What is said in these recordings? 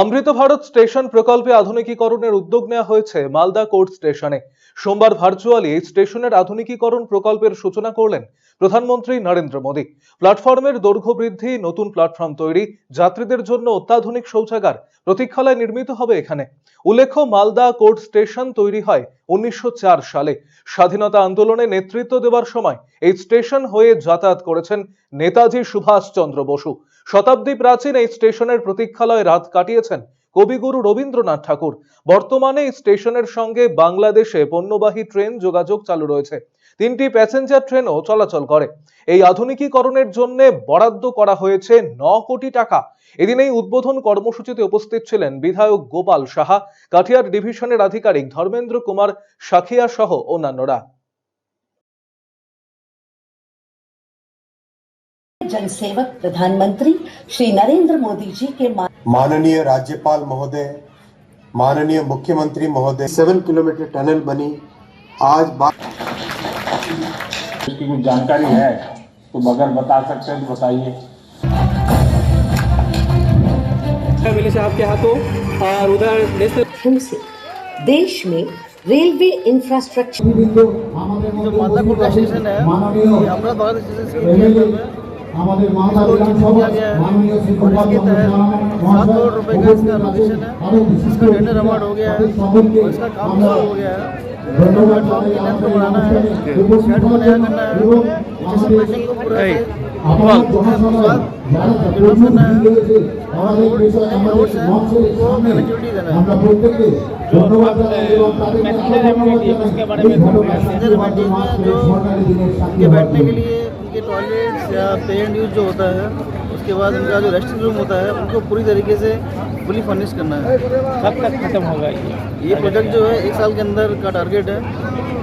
অমৃত Bharat station প্রকল্পে আধুনিকীকরণের উদ্যোগ নেওয়া হয়েছে মালদা কোর্ট স্টেশনে। সোমবার ভার্চুয়ালি স্টেশনের আধুনিকীকরণ প্রকল্পের সূচনা করলেন প্রধানমন্ত্রী নরেন্দ্র মোদী। প্ল্যাটফর্মের দৈর্ঘ্য বৃদ্ধি, নতুন প্ল্যাটফর্ম তৈরি, যাত্রীদের জন্য অত্যাধুনিক শৌচাগার প্রতীক্ষালয় নির্মিত হবে এখানে। উল্লেখ্য, মালদা কোর্ট স্টেশন তৈরি হয় উনিশশো চার সালে। স্বাধীনতা আন্দোলনে নেতৃত্ব দেওয়ার সময় এই স্টেশন হয়ে যাতায়াত করেছেন নেতাজি সুভাষচন্দ্র বসু। শতাব্দী প্রাচীন এই স্টেশনের প্রতীক্ষালয় রাত কাটিয়েছেন কবিগুরু রবীন্দ্রনাথ ঠাকুর। বর্তমানে স্টেশনের সঙ্গে বাংলাদেশে পণ্যবাহী ট্রেন যোগাযোগ চালু রয়েছে। তিনটি প্যাসেঞ্জার ট্রেনও চলাচল করে। এই আধুনিকীকরণের জন্য বরাদ্দ করা হয়েছে ন কোটি টাকা। এদিন এই উদ্বোধন কর্মসূচিতে উপস্থিত ছিলেন বিধায়ক গোপাল সাহা, কাঠিয়ার ডিভিশনের আধিকারিক ধর্মেন্দ্র কুমার সাখিয়া সহ অন্যান্যরা। जनसेवक प्रधानमंत्री श्री नरेंद्र मोदी जी के माननीय राज्यपाल महोदय माननीय मुख्यमंत्री महोदय सेवन किलोमीटर टनल बनी। आज बात इसकी कुछ जानकारी है तो अगर बता सकते हैं तो बताइए। मिले से आपके हाथों और उधर से देश में रेलवे इंफ्रास्ट्रक्चर जो मालदा स्टेशन है। ये भारत स्टेशन আমাদের মালদা इसको বিধানসভা किया गया है মাননীয় শ্রী और গোপাল इसके तहत सात करोड़ रुपए का इसका एलोकेशन है इसका टेंडर अवार्ड हो गया है और इसका काम शुरू हो गया है प्लेटफॉर्म की लेंथ को बढ़ाना है शेड को नया करना है स्टेशन बिल्डिंग को पूरा से डेवलप करना है रोड है उसको कनेक्टिविटी देना है আমরা प्रत्येके ধন্যবাদ জানাই এবং তাদের उसके बारे में थोड़ा पैसेंजर वेटिंग में जो সরকারি দিনের उनके बैठने के लिए उनके टॉयलेट्स या पे एंड यूज़ जो होता है उसके बाद उनका जो रेस्ट रूम होता है उनको पूरी तरीके से फुली फर्निश करना है। कब तक खत्म होगा ये? ये प्रोजेक्ट जो है एक साल के अंदर का टारगेट है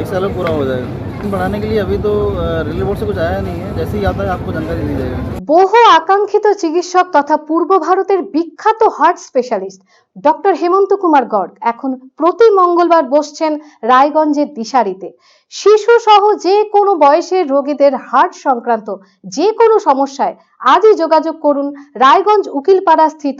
एक साल में पूरा हो जाएगा। बढ़ाने के लिए अभी तो अ, रेलवे बोर्ड से कुछ आया नहीं है जैसे ही आता है आपको जानकारी दी जाएगी বহু আকাঙ্ক্ষিত চিকিৎসক তথা পূর্ব ভারতের বিখ্যাত heart specialist doctor Hemant Kumar Garg এখন প্রতি মঙ্গলবার বসছেন রায়গঞ্জের দিশারিতে শিশু সহ যে কোনো বয়সের রোগীদের হার্ট সংক্রান্ত যে কোনো সমস্যায় আজই যোগাযোগ করুন রায়গঞ্জ উকিলপাড়া স্থিত